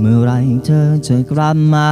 เมื่อไรเธอจะกลับมา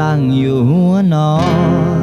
ตั้งอยู่หัวนอน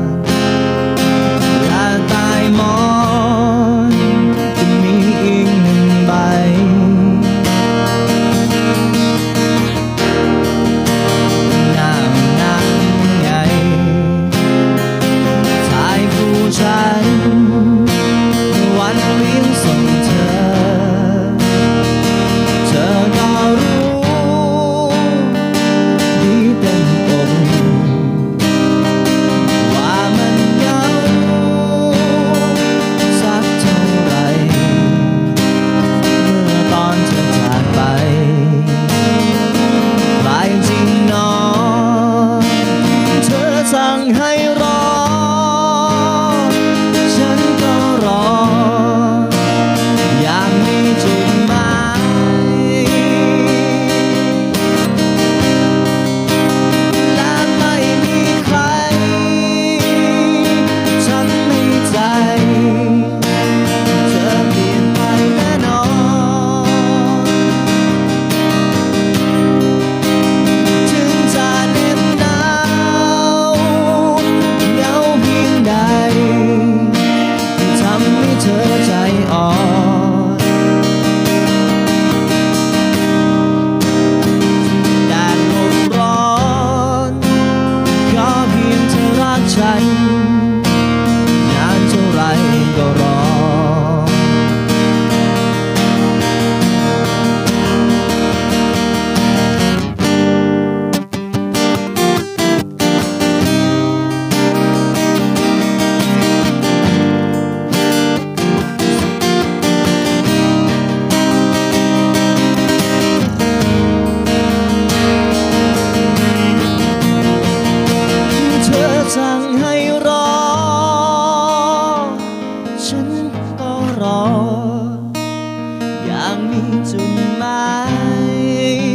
真 สั่งให้รอ ฉันก็รอ อย่างมีจุดหมาย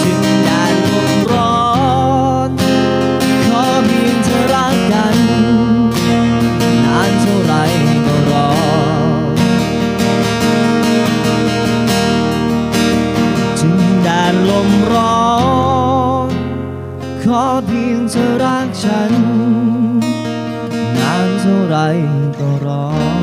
จึงแดดลมร้อน ขอเพียงรักกัน นานเท่าไรก็รอ ถึงแดดลมร้อน ขอพีงเธรักฉัน นานเท่าไรก็รอ